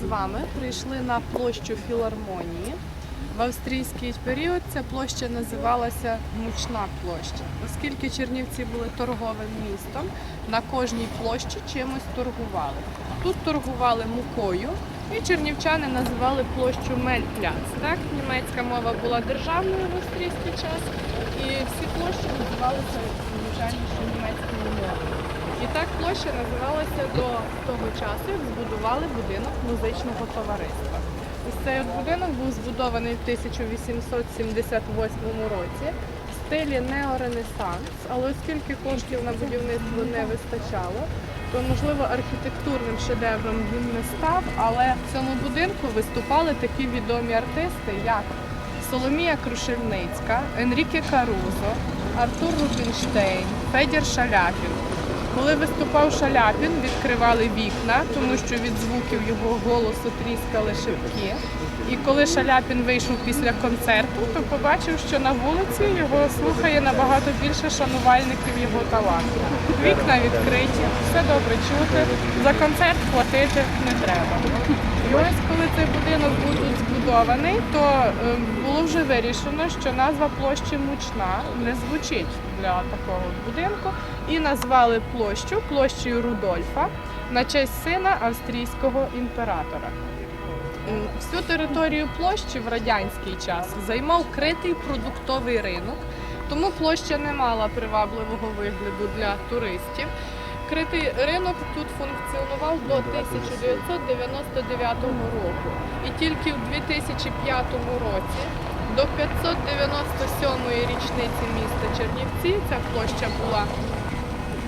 з вами прийшли на площу філармонії. В австрійський період ця площа називалася Мучна площа, оскільки Чернівці були торговим містом, на кожній площі чимось торгували. Тут торгували мукою, і чернівчани називали площу Мельпляц. Так, німецька мова була державною в австрійський час, і всі площі називалися звичайно німецькою мовою. І так площа називалася до того часу, як збудували будинок музичного товариства. Ось цей будинок був збудований в 1878 році в стилі неоренесанс, але оскільки коштів на будівництво не вистачало, то можливо архітектурним шедевром він не став, але в цьому будинку виступали такі відомі артисти, як Соломія Крушельницька, Енріке Карузо, Артур Рубінштейн, Федір Шаляпін. Коли виступав Шаляпін, відкривали вікна, тому що від звуків його голосу тріскали шибки. І коли Шаляпін вийшов після концерту, то побачив, що на вулиці його слухає набагато більше шанувальників його таланту. Вікна відкриті, все добре чути, за концерт платити не треба. І ось коли цей будинок був збудований, то е, було вже вирішено, що назва площі Мучна не звучить для такого будинку, і назвали площу площею Рудольфа на честь сина австрійського імператора. Всю територію площі в радянський час займав критий продуктовий ринок, тому площа не мала привабливого вигляду для туристів. Критий ринок тут функціонував до 1999 року. І тільки в 2005 році, до 597-ї річниці міста Чернівці, ця площа була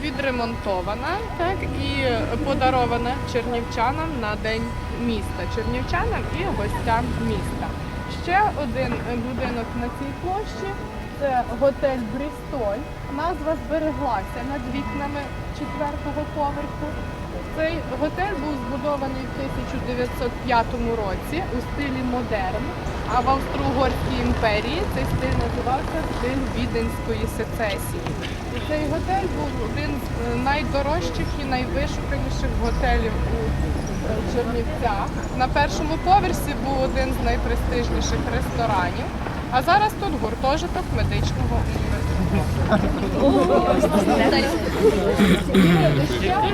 відремонтована так, і подарована чернівчанам на день міста, чернівчанам і гостям міста. Ще один будинок на цій площі це готель Брістоль. Назва збереглася над вікнами четвертого поверху. Цей готель був збудований в 1905 році у стилі модерн. А в Австро-Угорській імперії цей стиль називався стиль віденської сецесії. І цей готель був один з найдорожчих і найвишуканіших готелів у е, Чернівцях. На першому поверсі був один з найпрестижніших ресторанів. А зараз тут гуртожиток медичного університету.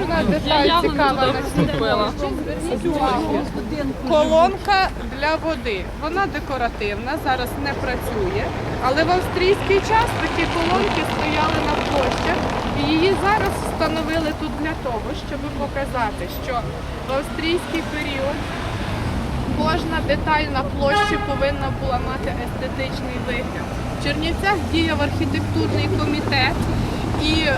Одна деталь цікава на увагу. Колонка для води. Вона декоративна, зараз не працює. Але в австрійський час такі колонки стояли на площах. Її зараз встановили тут для того, щоб показати, що в австрійський період кожна деталь на площі повинна була мати естетичний вигляд. В Чернівцях діяв архітектурний комітет, і е,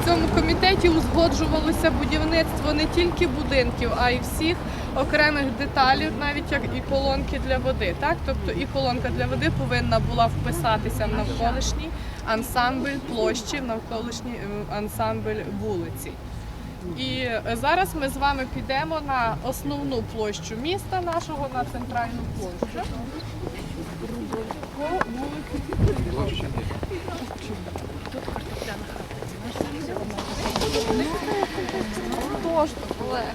в цьому комітеті узгоджувалося будівництво не тільки будинків, а й всіх окремих деталей, навіть як і колонки для води. Так, тобто і колонка для води повинна була вписатися в навколишній ансамбль площі, навколишній е, ансамбль вулиці. І е, зараз ми з вами підемо на основну площу міста нашого, на центральну площу. Тож, Олег.